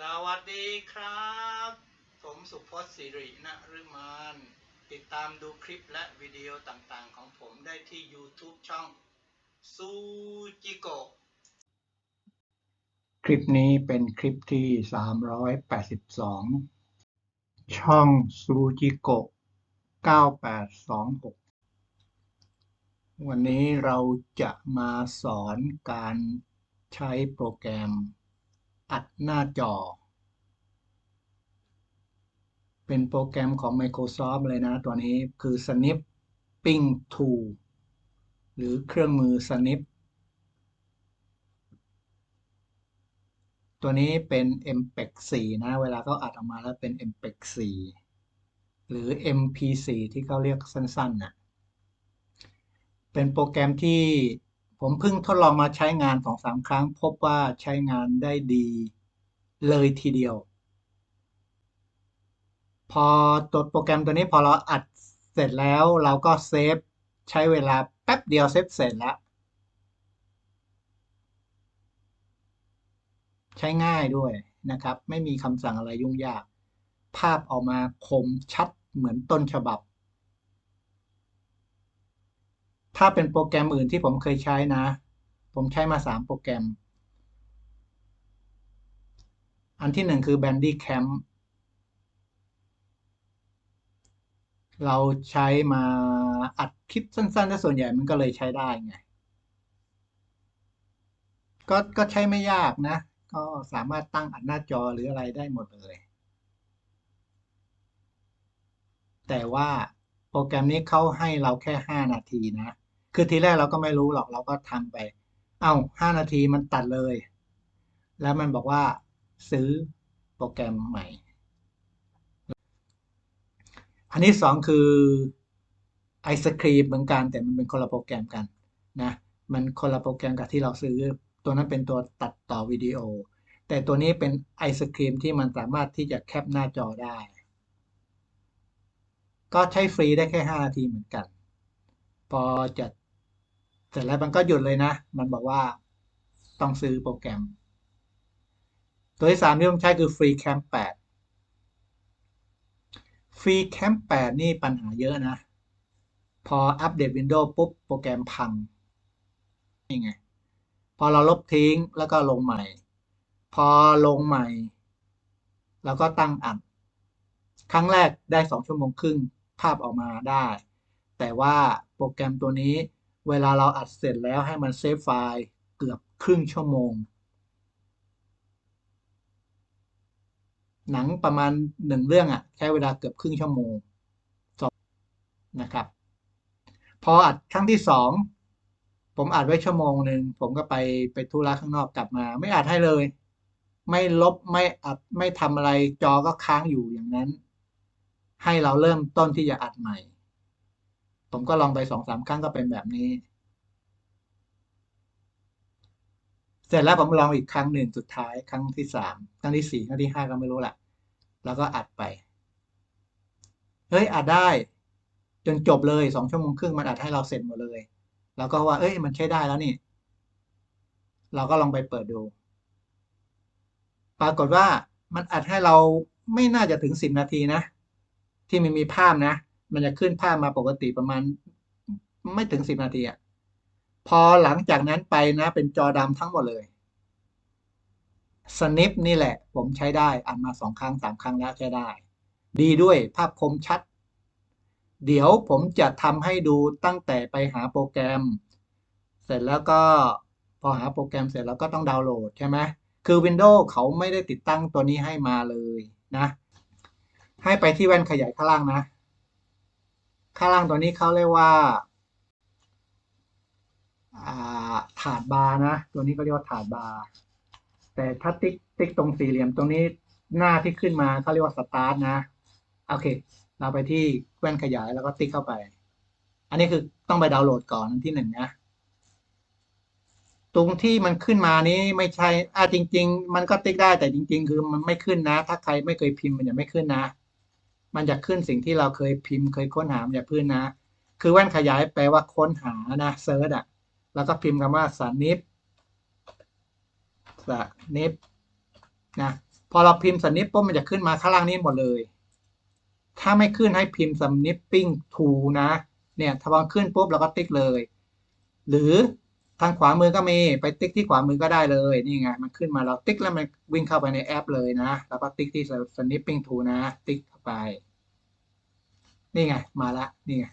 สวัสดีครับ ผมสุพจน์สิรินฤมานติดตามดูคลิปและวิดีโอต่างๆ ของผมได้ที่ YouTube ช่องซูจิโกคลิปนี้เป็นคลิปที่ 382 ช่องซูจิโก9826 วันนี้เราจะมาสอนการใช้โปรแกรม อัดหน้าจอ เป็นโปรแกรมของ Microsoft เลยนะตัวนี้คือ Snipping Tool หรือเครื่องมือ Snip ตัวนี้เป็น MPEG 4 นะ เวลาเขาอัดออกมาแล้วเป็น MPEG 4 หรือ MP4 ที่เขาเรียกสั้นๆน่ะเป็นโปรแกรมที่ ผมเพิ่งทดลองมาใช้งานสองสามครั้ง พบว่าใช้งานได้ดีเลยทีเดียว พอตัวโปรแกรมตัวนี้พอเราอัดเสร็จแล้วเราก็เซฟใช้เวลาแป๊บเดียวเซฟเสร็จแล้ว ใช้ง่ายด้วยนะครับ ไม่มีคำสั่งอะไรยุ่งยาก ภาพออกมาคมชัดเหมือนต้นฉบับ ถ้าเป็นโปรแกรมอื่นที่ผมเคยใช้นะ ผมใช้มา 3 โปรแกรม อันที่หนึ่งคือ Bandicam เราใช้มาอัดคลิปสั้นๆและส่วนใหญ่มันก็เลยใช้ได้ไง ก็ก็ใช้ไม่ยากนะ ก็สามารถตั้งอัดหน้าจอหรืออะไรได้หมดเลย แต่ว่าโปรแกรมนี้เขาให้เราแค่ 5 นาทีนะ คือทีแรกเราก็ไม่รู้หรอกเราก็ทำไป เอา้า5นาทีมันตัดเลย แล้วมันบอกว่าซื้อโปรแกรมใหม่ อันที่สองคือไอศครีมเหมือนกันแต่มันเป็นคนละโปรแกรมกันนะ มันคนละโปรแกรมกับที่เราซื้อ ตัวนั้นเป็นตัวตัดต่อวิดีโอ แต่ตัวนี้เป็นไอศครีมที่มันสามารถที่จะแคปหน้าจอได้ ก็ใช้ฟรีได้แค่ 5 นาทีเหมือนกัน พอจะ เสร็จแล้วมันก็หยุดเลยนะ มันบอกว่าต้องซื้อโปรแกรม ตัวที่สามที่ผมใช้คือ Free Camp 8 Free Camp 8 นี่ปัญหาเยอะนะ พออัปเดต Windows ปุ๊บ โปรแกรมพัง นี่ไง พอเราลบทิ้งแล้วก็ลงใหม่ พอลงใหม่ แล้วก็ตั้งอัด ครั้งแรกได้ 2 ชั่วโมงครึ่งภาพออกมาได้ แต่ว่าโปรแกรมตัวนี้ เวลาเราอัดเสร็จแล้วให้มันเซฟไฟล์เกือบครึ่งชั่วโมง หนังประมาณหนึ่งเรื่องอะ่ะใช้เวลาเกือบครึ่งชั่วโมงจบนะครับ พออัดครั้งที่สองผมอัดไว้ชั่วโมงหนึ่งผมก็ไปไปธุระข้างนอกกลับมา ไม่อัดให้เลย ไม่ลบไม่อัดไม่ทำอะไรจอก็ค้างอยู่อย่างนั้น ให้เราเริ่มต้นที่จะอัดใหม่ ผมก็ลองไปสองสามครั้งก็เป็นแบบนี้ เสร็จแล้วผมลองอีกครั้งหนึ่งสุดท้ายครั้งที่สามครั้งที่สี่ครั้งที่ห้าก็ไม่รู้แหละแล้วก็อัดไปเฮ้ยอัดได้ จนจบเลยสองชั่วโมงครึ่งมันอัดให้เราเสร็จหมดเลยเราก็ว่า เอ้ย มันใช้ได้แล้วนี่ เราก็ลองไปเปิดดู ปรากฏว่ามันอัดให้เราไม่น่าจะถึงสิบนาทีนะ ที่มันมีภาพนะ มันจะขึ้นภาพมาปกติประมาณไม่ถึงสิบนาทีอะพอหลังจากนั้นไปนะ เป็นจอดำทั้งหมดเลยสนิปนี่แหละ ผมใช้ได้อัดมาสองครั้งสามครั้งแล้วใช้ได้ ดีด้วยภาพคมชัด เดี๋ยวผมจะทำให้ดูตั้งแต่ไปหาโปรแกรม เสร็จแล้วก็พอหาโปรแกรมเสร็จแล้วก็ต้องดาวน์โหลดใช่ไหมคือ Windows เขาไม่ได้ติดตั้งตัวนี้ให้มาเลยนะ ให้ไปที่แว่นขยายข้างล่างนะ ข้างล่างตัวนี้เขาเรียกว่าถาดบาร์นะ ตัวนี้ก็เรียกว่าถาดบาร์แต่ถ้าติ๊กติ๊กตรงสี่เหลี่ยมตรงนี้หน้าที่ขึ้นมาเขาเรียกว่าสตาร์ทนะโอเค เราไปที่แว่นขยายแล้วก็ติ๊กเข้าไป อันนี้คือต้องไปดาวน์โหลดก่อนที่หนึ่งนะตรงที่มันขึ้นมานี้ไม่ใช่อ่าจริง ๆ มันก็ติ๊กได้แต่จริง ๆ คือมันไม่ขึ้นนะ ถ้าใครไม่เคยพิมพ์มันจะไม่ขึ้นนะ มันจะขึ้นสิ่งที่เราเคยพิมพ์เคยค้นหามันจะขึ้นนะ คือแว่นขยายแปลว่าค้นหานะเซิร์ชอะ แล้วก็พิมพ์คำว่าสนิปสนิปนะพอเราพิมพ์สนิปปุ๊บมันจะขึ้นมาข้างล่างนี้หมดเลย ถ้าไม่ขึ้นให้พิมพ์ snipping to นะ เนี่ยถ้าพอขึ้นปุ๊บเราก็ติ๊กเลย หรือ ทางขวามือก็มีไปติ๊กที่ขวามือก็ได้เลยนี่ไงมันขึ้นมาเราติ๊กแล้วมันวิ่งเข้าไปในแอปเลยนะ แล้วก็ติ๊กที่ snipping to นะ ติ๊กเข้าไป นี่ไงมาละนี่ไง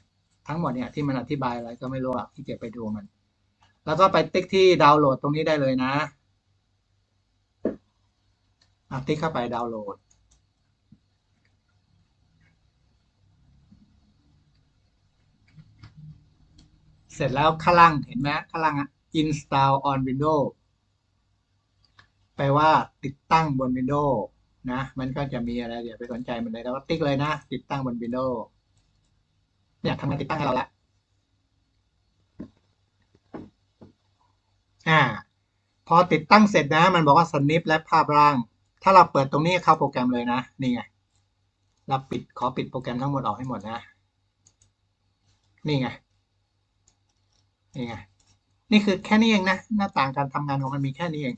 ทั้งหมดเนี่ยที่มันอธิบายอะไรก็ไม่รู้อะที่เก็บไปดูมัน แล้วก็ไปติ๊กที่ดาวน์โหลดตรงนี้ได้เลยนะอะติ๊กเข้าไปดาวน์โหลดเสร็จแล้วข้างล่างเห็นไหมข้างล่างอะ install on Windows แปลว่าติดตั้งบน Windows นะ มันก็จะมีอะไรเดี๋ยวไปสนใจมันเลยแล้วก็ติ๊กเลยนะ ติดตั้งบน Windows เนี่ยทำงานติดตั้งให้เราละอ่า พอติดตั้งเสร็จนะ มันบอกว่า snip และภาพร่าง ถ้าเราเปิดตรงนี้เข้าโปรแกรมเลยนะ นี่ไง เราปิดขอปิดโปรแกรมทั้งหมดออกให้หมดนะ นี่ไง นี่ไง นี่คือแค่นี้เองนะ หน้าต่างการทำงานของมันมีแค่นี้เอง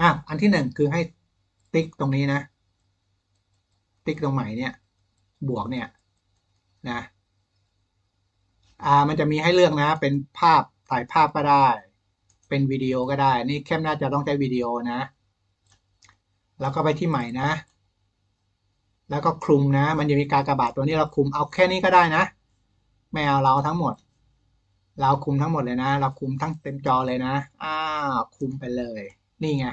อะอันที่หนึ่งคือให้ติ๊กตรงนี้นะ ติ๊กตรงใหม่เนี่ย บวกเนี่ยนะอ่ามันจะมีให้เลือกนะ เป็นภาพถ่ายภาพก็ได้ เป็นวิดีโอก็ได้ นี่แคมน่าจะต้องใช้วิดีโอนะ แล้วก็ไปที่ใหม่นะ แล้วก็คลุมนะ มันจะมีการกระบาดตัวนี้เราคลุมเอาแค่นี้ก็ได้นะ ไม่เอาเราทั้งหมด เราคุมทั้งหมดเลยนะ เราคุมทั้งเต็มจอเลยนะอ้าวคุมไปเลย นี่ไง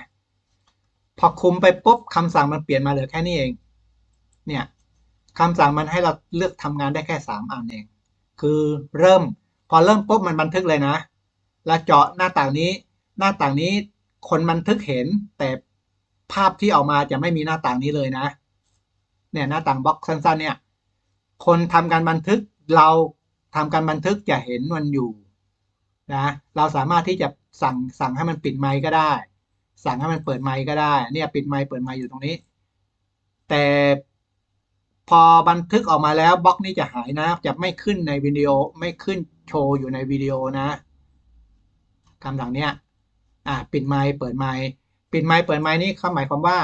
พอคุมไปปุ๊บคำสั่งมันเปลี่ยนมาเหลือแค่นี้เอง เนี่ยคำสั่งมันให้เราเลือกทำงานได้แค่สามอันเอง คือเริ่ม พอเริ่มปุ๊บมันบันทึกเลยนะ แล้วเจาะหน้าต่างนี้ หน้าต่างนี้คนบันทึกเห็น แต่ภาพที่ออกมาจะไม่มีหน้าต่างนี้เลยนะ เนี่ยหน้าต่างบล็อกสั้นๆเนี่ย คนทำการบันทึกเรา ทำการบันทึกจะเห็นมันอยู่นะเราสามารถที่จะสั่งสั่งให้มันปิดไมค์ก็ได้ สั่งให้มันเปิดไมค์ก็ได้ เนี่ยปิดไมค์เปิดไมค์อยู่ตรงนี้ แต่พอบันทึกออกมาแล้วบล็อกนี้จะหายนะ จะไม่ขึ้นในวิดีโอไม่ขึ้นโชว์อยู่ในวิดีโอนะคำสั่งเนี้ยอ่าปิดไมค์เปิดไมค์ปิดไมค์เปิดไมค์นี่เขาหมายความว่า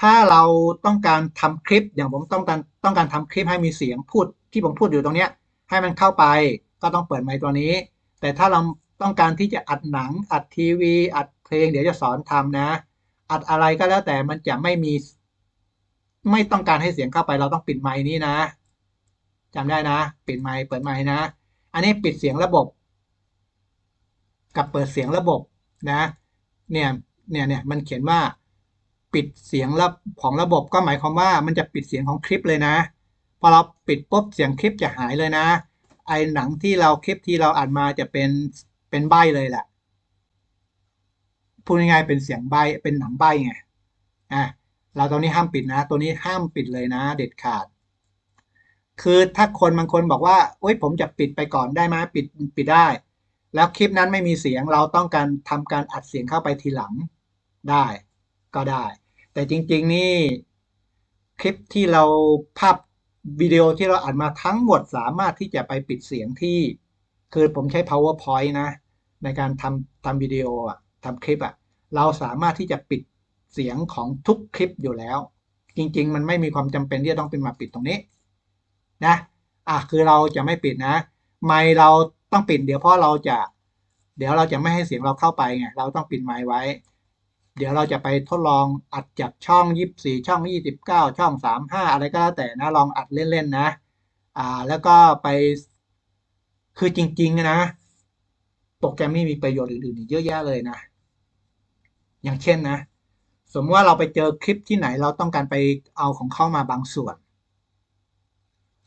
ถ้าเราต้องการทำคลิปอย่างผมต้องการต้องการทำคลิปให้มีเสียงพูดที่ผมพูดอยู่ตรงเนี้ย ให้มันเข้าไปก็ต้องเปิดไมค์ตัวนี้ แต่ถ้าเราต้องการที่จะอัดหนัง อัดทีวี อัดเพลง เดี๋ยวจะสอนทำนะ อัดอะไรก็แล้วแต่มันจะไม่มี ไม่ต้องการให้เสียงเข้าไปเราต้องปิดไมค์นี้นะจำได้นะ ปิดไมค์เปิดไมค์นะ อันนี้ปิดเสียงระบบ กับเปิดเสียงระบบนะ เนี่ย เนี่ยเนี่ยมันเขียนว่า ปิดเสียงระของระบบก็หมายความว่ามันจะปิดเสียงของคลิปเลยนะ พอเราปิดปุ๊บเสียงคลิปจะหายเลยนะ ไอหนังที่เราคลิปที่เราอ่านมาจะเป็นเป็นใบเลยแหละพูดง่ายๆเป็นเสียงใบเป็นหนังใบไงอะเราตอนนี้ห้ามปิดนะ ตัวนี้ห้ามปิดเลยนะ เด็ดขาด คือถ้าคนบางคนบอกว่าโอ๊ยผมจะปิดไปก่อนได้ไหมปิดปิดได้ แล้วคลิปนั้นไม่มีเสียงเราต้องการทำการอัดเสียงเข้าไปทีหลังได้ ก็ได้ แต่จริง ๆ นี่คลิปที่เราภาพ วิดีโอที่เราอัดมาทั้งหมดสามารถที่จะไปปิดเสียงที่ คือผมใช้ powerpoint นะ ในการทำทำวิดีโออะทำคลิปอะเราสามารถที่จะปิดเสียงของทุกคลิปอยู่แล้ว จริง ๆ มันไม่มีความจำเป็นที่จะต้องเป็นมาปิดตรงนี้นะอะคือเราจะไม่ปิดนะ ไมเราต้องปิดเดี๋ยวเพราะเราจะ เดี๋ยวเราจะไม่ให้เสียงเราเข้าไปไงเราต้องปิดไมไว้ เดี๋ยวเราจะไปทดลองอัดจากช่อง 24 ช่อง 29 ช่อง 35 อะไรก็แล้วแต่นะ ลองอัดเล่นๆนะ อ่า แล้วก็ไป คือจริงๆนะ โปรแกรมนี้มีประโยชน์อื่นๆอีกเยอะแยะเลยนะ อย่างเช่นนะ สมมติว่าเราไปเจอคลิปที่ไหนเราต้องการไปเอาของเข้ามาบางส่วน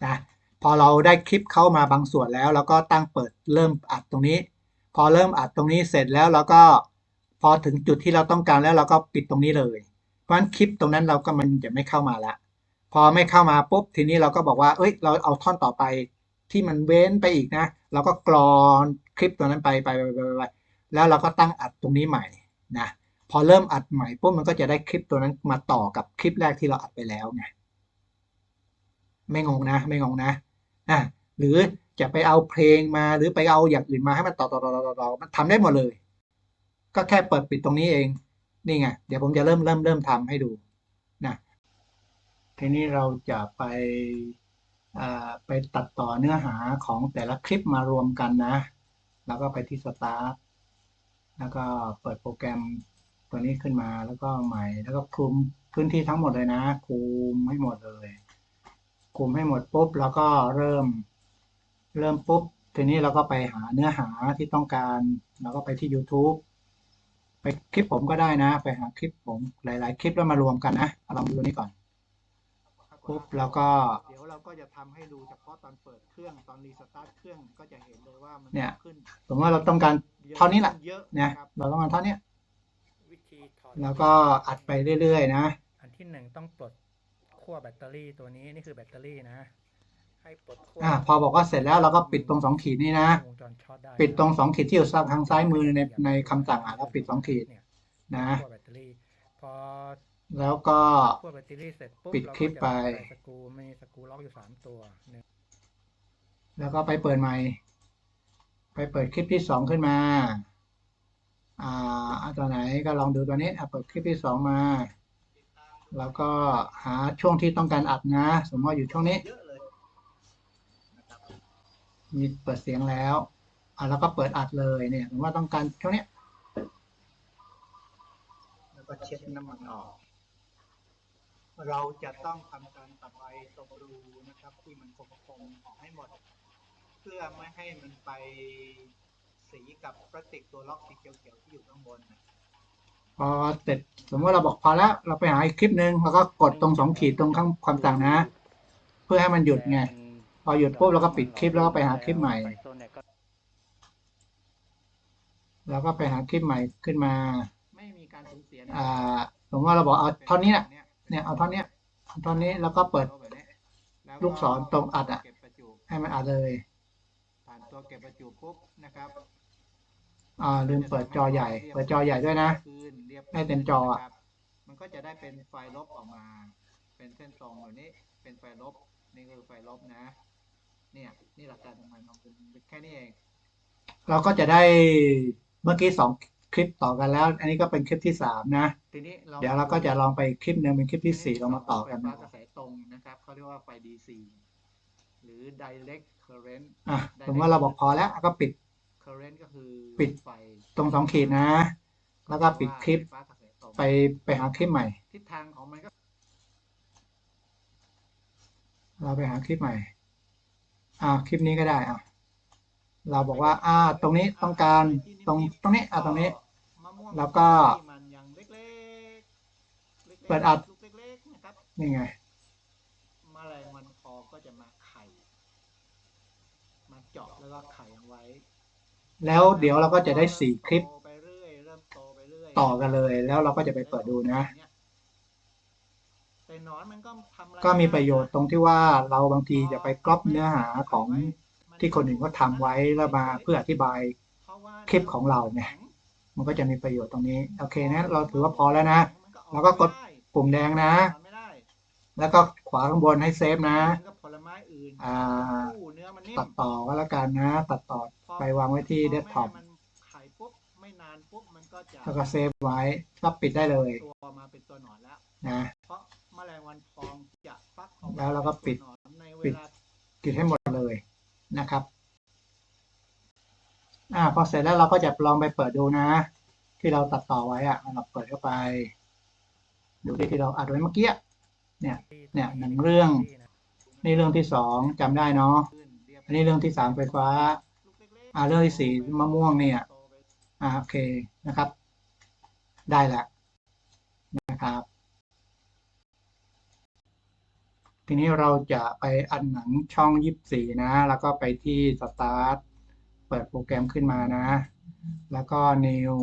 นะพอเราได้คลิปเข้ามาบางส่วนแล้วเราก็ตั้งเปิดเริ่มอัดตรงนี้ พอเริ่มอัดตรงนี้เสร็จแล้วเราก็ พอถึงจุดที่เราต้องการแล้วเราก็ปิดตรงนี้เลย เพราะฉะนั้นคลิปตรงนั้นเราก็มันจะไม่เข้ามาละ พอไม่เข้ามาปุ๊บทีนี้เราก็บอกว่า เอ้ย เราเอาท่อนต่อไปที่มันเว้นไปอีกนะ เราก็กรอนคลิปตัวนั้นไปไปไปไปไปแล้วเราก็ตั้งอัดตรงนี้ใหม่นะ พอเริ่มอัดใหม่ปุ๊บมันก็จะได้คลิปตัวนั้นมาต่อกับคลิปแรกที่เราอัดไปแล้วไง ไม่งงนะ ไม่งงนะอะหรือจะไปเอาเพลงมาหรือไปเอาอย่างอื่นมาให้มันต่อต่อต่อต่อต่อมันทำได้หมดเลย ก็แค่เปิดปิดตรงนี้เอง นี่ไง เดี๋ยวผมจะเริ่มเริ่มเริ่มทำให้ดูนะทีนี้เราจะไปไปตัดต่อเนื้อหาของแต่ละคลิปมารวมกันนะ แล้วก็ไปที่สตาร์ทแล้วก็เปิดโปรแกรมตัวนี้ขึ้นมาแล้วก็ใหม่ แล้วก็คลุมพื้นที่ทั้งหมดเลยนะคลุมให้หมดเลยคลุมให้หมดปุ๊บแล้วก็เริ่มเริ่มปุ๊บทีนี้เราก็ไปหาเนื้อหาที่ต้องการเราก็ไปที่ YouTube ไปคลิปผมก็ได้นะ ไปหาคลิปผมหลาย ๆ คลิปแล้วมารวมกันนะเอาลองดูนี้ก่อนปุ๊บแล้วก็เดี๋ยวเราก็จะทำให้ดูเฉพาะตอนเปิดเครื่องตอนรีสตาร์ทเครื่องก็จะเห็นเลยว่ามันเนี่ยขึ้นสมมติว่าเราต้องการเท่านี้แหละเนี่ยเราต้องการเท่านี้วิธีถอดแล้วก็อัดไปเรื่อย ๆ นะ อันที่หนึ่งต้องปลดขั้วแบตเตอรี่ตัวนี้นี่คือแบตเตอรี่นะ ให้ปลดขั้วอ่าพอบอกว่าเสร็จแล้วเราก็ปิดตรงสองขีดนี่นะ วงจรช็อตได้ปิดตรงสองขีดที่อยู่ทางซ้ายมือในในคำสั่งอะแล้วปิดสองขีดเนี่ยนะ ขั้วแบตเตอรี่พอแล้วก็ ขั้วแบตเตอรี่เสร็จปุ๊บปิดคลิปไป เราก็จะใส่สกรูมีสกรูล็อกอยู่สามตัวหนึ่งแล้วก็ไปเปิดใหม่ ไปเปิดคลิปที่สองขึ้นมา อ่าเอาตัวไหนก็ลองดูตัวนี้อะเปิดคลิปที่สองมา แล้วก็หาช่วงที่ต้องการอัดนะ สมมติว่าอยู่ช่วงนี้ มีเปิดเสียงแล้วอะแล้วก็เปิดอัดเลยเนี่ยสมว่าต้องการช่วงเนี้แล้วก็เช็ดน้ำมันออก เราจะต้องทำการตัดใบตรงรูนะครับ ที่มันคงๆออกให้หมด เพื่อไม่ให้มันไปสีกับพลาสติกตัวล็อกสีเขียวๆที่อยู่ข้างบนพอเสร็จสมมติว่าเราบอกพอแล้วเราไปหาอีกคลิปหนึ่งแล้วก็กดตรงสองขีดตรงข้างความต่างนะ เพื่อให้มันหยุดไง พอหยุดปุ๊บเราก็ปิดคลิปแล้วก็ไปหาคลิปใหม่ แล้วก็ไปหาคลิปใหม่ขึ้นมา ไม่มีการสูญเสียอ่าสมมติว่าเราบอกเอาเท่านี้แหละเนี่ยเอาเท่านี้เอาเท่านี้แล้วก็เปิดลูกศรตรงอัดอะให้มันอัดเลยผ่านตัวเก็บประจุปุ๊บนะครับอ่าลืมเปิดจอใหญ่ เปิดจอใหญ่ด้วยนะให้เต็มจออะมันก็จะได้เป็นไฟล์ลบออกมา เป็นเส้นตรงแบบนี้ เป็นไฟล์ลบนี่คือไฟล์ลบนะ เนี่ยนี่หลักการทำงานของคุณแค่นี้เอง เราก็จะได้เมื่อกี้สองคลิปต่อกันแล้ว อันนี้ก็เป็นคลิปที่สามนะทีนี้เดี๋ยวเราก็จะลองไปคลิปหนึงเป็นคลิปที่สี่เรามาต่อกันนะกระแสตรงนะครับเขาเรียกว่าไฟ DC หรือ direct current อะสมมติว่าเราบอกพอแล้วก็ปิด current ก็คือปิดไฟตรงสองขีดนะ แล้วก็ปิดคลิป ไปไปหาคลิปใหม่ ทิศทางของมันก็ เราไปหาคลิปใหม่ อ่าคลิปนี้ก็ได้อะเราบอกว่า อ่า ตรงนี้ต้องการตรงตรงนี้อ่าตรงนี้ แล้วก็เปิดอัดนี่ไงแมลงวันทองก็จะมาไข่มาเจาะแล้วก็ไข่เอาไว้ แล้วเดี๋ยวเราก็จะได้สี่คลิป ต่อกันเลย แล้วเราก็จะไปเปิดดูนะ ก็มีประโยชน์ตรงที่ว่าเราบางทีจะไปกรอบเนื้อหาของที่คนอื่นเขาทำไว้แล้วมาเพื่ออธิบายคลิปของเราไงมันก็จะมีประโยชน์ตรงนี้ โอเคนะ เราถือว่าพอแล้วนะ แล้วก็กดปุ่มแดงนะ แล้วก็ขวาข้างบนให้เซฟนะอ่าตัดต่อก็แล้วกันนะ ตัดต่อไปวางไว้ที่เดสก์ท็อปแล้วก็เซฟไว้ก็ปิดได้เลยตัวมาเป็นตัวหนอนแล้วนะเพราะ แมลงวันทองจะฟักออกมาแล้วเราก็ปิดเป็นตัวหนอนในเวปิดลาปิดให้หมดเลยนะครับอ่าพอเสร็จแล้วเราก็จะลองไปเปิดดูนะ ที่เราตัดต่อไว้อะเราเปิดเข้าไป ดูที่ที่เราอัดไว้เมื่อกี้เนี่ย เนี่ยหนังเรื่อง นี่เรื่องที่สองจำได้เนาะขึ้นเรียบอันนี้เรื่องที่สามไฟฟ้าลูกเล็กอ่าเรื่องที่สี่มะม่วงเนี่ยโตไปอ่าโอเคนะครับ ได้แล้วนะครับ ทีนี้เราจะไปอัดหนังช่องยี่สี่นะ แล้วก็ไปที่สตาร์ทเปิดโปรแกรมขึ้นมานะ แล้วก็ new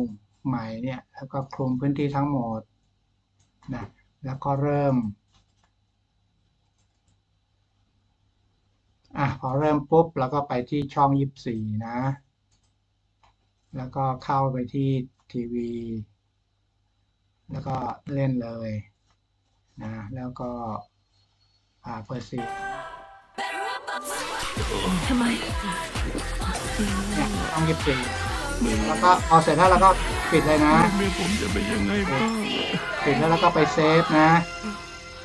ใหม่เนี่ย แล้วก็คลุมพื้นที่ทั้งหมดนะ แล้วก็เริ่ม อะ พอเริ่มปุ๊บ แล้วก็ไปที่ช่องยี่สี่นะ แล้วก็เข้าไปที่ทีวี แล้วก็เล่นเลยนะ แล้วก็ อ่าเปิดเสียงทำไมเนี่ยช่องยี่สี่แล้วก็พอเสร็จแล้วเราก็ปิดเลยนะ เมียผมจะเป็นยังไงบ้างปิดแล้วแล้วก็ไปเซฟนะ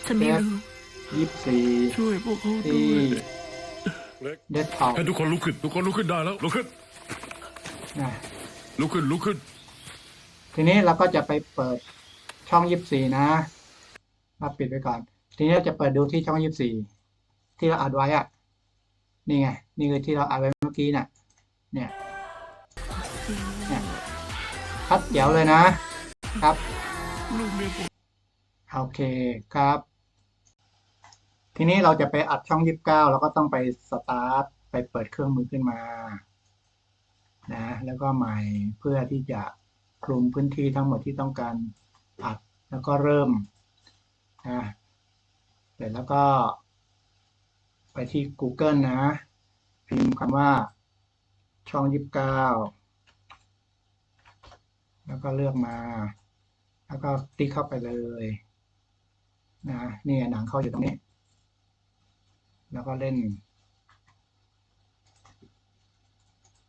ฉันไม่รู้ยี่สิบสี่ช่วยพวกเขาด้ที่วยเดสท็อปให้ทุกคนลุกขึ้น ทุกคนลุกขึ้นได้แล้วลุกขึ้นนะลุกขึ้นลุกขึ้นทีนี้เราก็จะไปเปิดช่องยี่สิบสี่นะมาปิดไปก่อน ทีนี้จะเปิดดูที่ช่องยี่สิบสี่ที่เราอัดไว้อะนี่ไง นี่คือที่เราอัดไว้เมื่อกี้น่ะ เนี่ยเนี่ยคัดเจ๋วเลยนะครับ โอเคครับ ทีนี้เราจะไปอัดช่องยี่สิบเก้าเราก็ต้องไปสตาร์ทไปเปิดเครื่องมือขึ้นมานะแล้วก็ใหม่เพื่อที่จะคลุมพื้นที่ทั้งหมดที่ต้องการอัดแล้วก็เริ่มนะ เสร็จแล้วก็ ไปที่ Google นะ พิมพ์คำว่าช่องยี่สิบเก้าแล้วก็เลือกมา แล้วก็ติ๊กเข้าไปเลยนะนี่หนังเข้าอยู่ตรงนี้ แล้วก็เล่น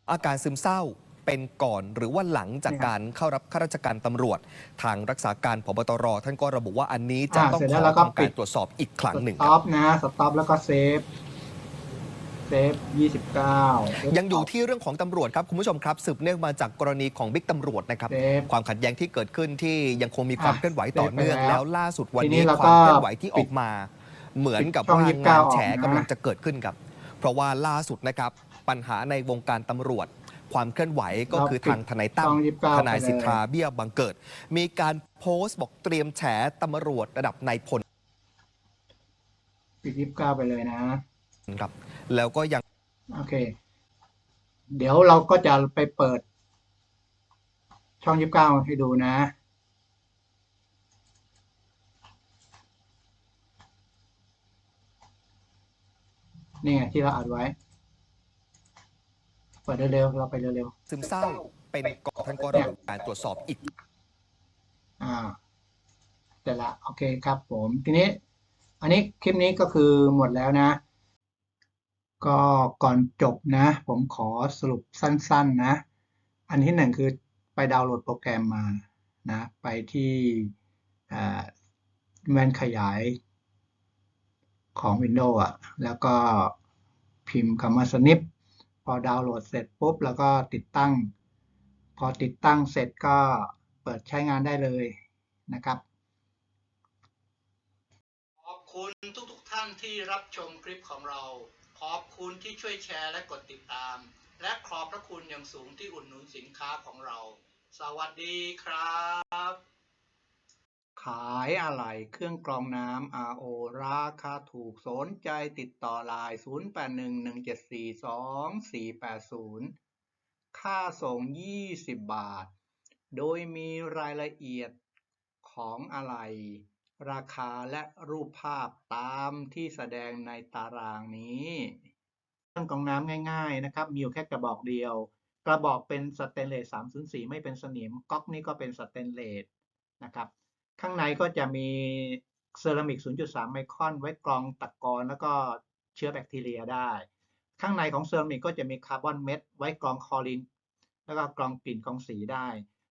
อาการซึมเศร้า เป็นก่อนหรือว่าหลังจากเนี่ยการเข้ารับข้าราชการตำรวจ ทางรักษาการพบตรท่านก็ระบุว่าอันนี้จะอ่าต้องเสร็จขแล้วอเราก็ทำปิการดตรวจสอบอีกครั้งหนึ่งสคต็รัอบปนะสต็อปแล้วก็เซฟเซฟยี่สิบเก้ายังอยู่ที่เรื่องของตำรวจครับ คุณผู้ชมครับ สืบเนื่องมาจากกรณีของบิ๊กตำรวจนะครับเซฟความขัดแย้งที่เกิดขึ้นที่ยังคงมีความอะเคลื่อนไหวต่อเนื่องเซฟไปแล้แล้ววล่าสุดวันทีนี้นี้เราคก็วามเคลื่อนไหวที่ปิอดอกมา เหมือนกับช่องว่า29งานแฉออกนะกำลังจะเกิดขึ้นครับ เพราะว่าล่าสุดนะครับปัญหาในวงการตำรวจ ความเคลื่อนไหวก็คือทางทนายตั้มช่องยี่สิบเก้าทนายไปเลยสิทธาเบี้ยบังเกิด มีการโพสต์บอกเตรียมแฉตำรวจระดับนายพลปิดยี่สิบเก้าไปเลยนะครับ แล้วก็ยัง โอเค เดี๋ยวเราก็จะไปเปิด ช่องยี่สิบเก้าให้ดูนะนี่ไงที่เราอัดไว้ เปิดเร็วๆเราไปเร็วซึมเศร้าเป็นก่อนท่านก็ระบุการตรวจสอบอีก ๆอ่าเสร็จละโอเคครับผมทีนี้ อันนี้คลิปนี้ก็คือหมดแล้วนะ ก็ก่อนจบนะ ผมขอสรุปสั้น ๆนะ อันที่หนึ่งคือไปดาวน์โหลดโปรแกรมมานะไปที่อ่าแว่นขยายของ Windows อะ แล้วก็พิมพ์คำว่า snip พอดาวน์โหลดเสร็จปุ๊บแล้วก็ติดตั้ง พอติดตั้งเสร็จก็เปิดใช้งานได้เลยนะครับ ขอบคุณทุกๆทท่านที่รับชมคลิปของเรา ขอบคุณที่ช่วยแชร์และกดติดตาม และขอบพระคุณอย่างสูงที่อุดหนุนสินค้าของเรา สวัสดีครับายอะไหล่เครื่องกรองน้ำ RO ราคาถูกสนใจติดต่อไลน์0811742480 ค่าส่ง 20 บาท โดยมีรายละเอียดของอะไหล่ราคาและรูปภาพตามที่แสดงในตารางนี้เครื่องกรองน้ำง่ายๆนะครับ มีอยู่แค่กระบอกเดียว กระบอกเป็นสเตนเลส304 ไม่เป็นสนิมก๊อกนี่ก็เป็นสเตนเลสนะครับ ข้างในก็จะมีเซรามิก 0.3 ไมครอน ไว้กรองตะกอนแล้วก็เชื้อแบคทีเรียได้ ข้างในของเซรามิกก็จะมีคาร์บอนเม็ดไว้กรองคอรีนแล้วก็กรองกลิ่นกรองสีได้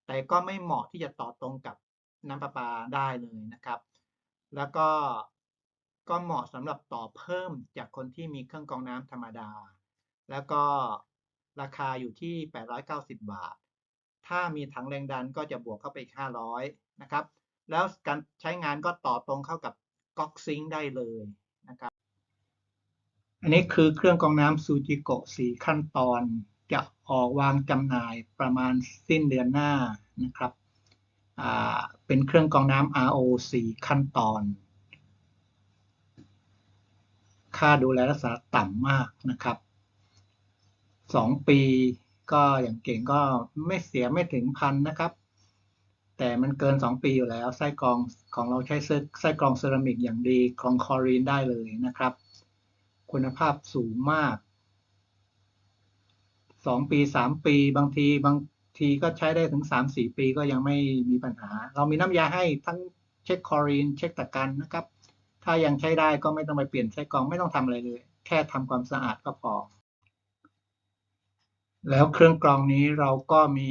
แต่ก็ไม่เหมาะที่จะต่อตรงกับน้ำประปาได้เลยนะครับ แล้วก็ก็เหมาะสำหรับต่อเพิ่มจากคนที่มีเครื่องกรองน้ำธรรมดา แล้วก็ราคาอยู่ที่ 890 บาท ถ้ามีถังแรงดันก็จะบวกเข้าไปอีก500 นะครับ แล้วการใช้งานก็ต่อตรงเข้ากับก๊อกซิงได้เลยนะครับ อันนี้คือเครื่องกรองน้ำซูจิโกะสีขั้นตอนจะออกวางจำหน่ายประมาณสิ้นเดือนหน้านะครับอ่าเป็นเครื่องกรองน้ำ RO สี่ขั้นตอน ค่าดูแลรักษาต่ำมากนะครับสองปีก็อย่างเก่งก็ไม่เสียไม่ถึงพันนะครับ แต่มันเกินสองปีอยู่แล้ว ไส้กรองของเราใช้ไส้กรองเซรามิกอย่างดีกรองคอรีนได้เลยนะครับ คุณภาพสูงมากสองปีสามปีบางทีบางทีก็ใช้ได้ถึงสามสี่ปีก็ยังไม่มีปัญหา เรามีน้ำยาให้ทั้งเช็คคอรีน เช็คตะกันนะครับ ถ้ายังใช้ได้ก็ไม่ต้องไปเปลี่ยนไส้กรองไม่ต้องทำอะไรเลย แค่ทำความสะอาดก็พอ แล้วเครื่องกรองนี้เราก็มี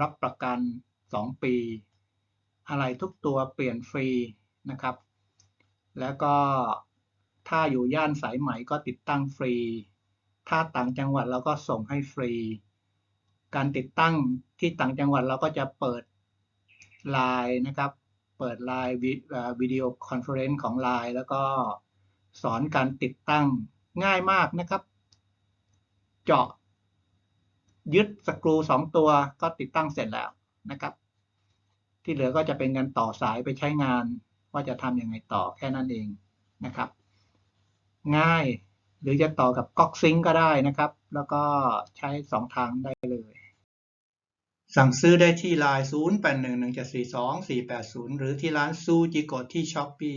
รับประกัน 2 ปี อะไรทุกตัวเปลี่ยนฟรีนะครับ แล้วก็ถ้าอยู่ย่านสายไหมก็ติดตั้งฟรี ถ้าต่างจังหวัดเราก็ส่งให้ฟรี การติดตั้งที่ต่างจังหวัดเราก็จะเปิดไลน์นะครับ เปิดไลน์วิดีโอคอนเฟอเรนซ์ของไลน์แล้วก็สอนการติดตั้งง่ายมากนะครับ เจาะยึดสกรูสองตัวก็ติดตั้งเสร็จแล้ว นะครับ ที่เหลือก็จะเป็นการต่อสายไปใช้งานว่าจะทำยังไงต่อแค่นั้นเองนะครับ ง่ายหรือจะต่อกับก๊อกซิงก็ได้นะครับ แล้วก็ใช้สองทางได้เลย สั่งซื้อได้ที่ไลน์0 8 1 1 7 4 2 4 8 0 หรือที่ร้านซูจิโกะที่ช้อปปี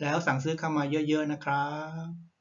แล้วสั่งซื้อเข้ามาเยอะๆนะครับ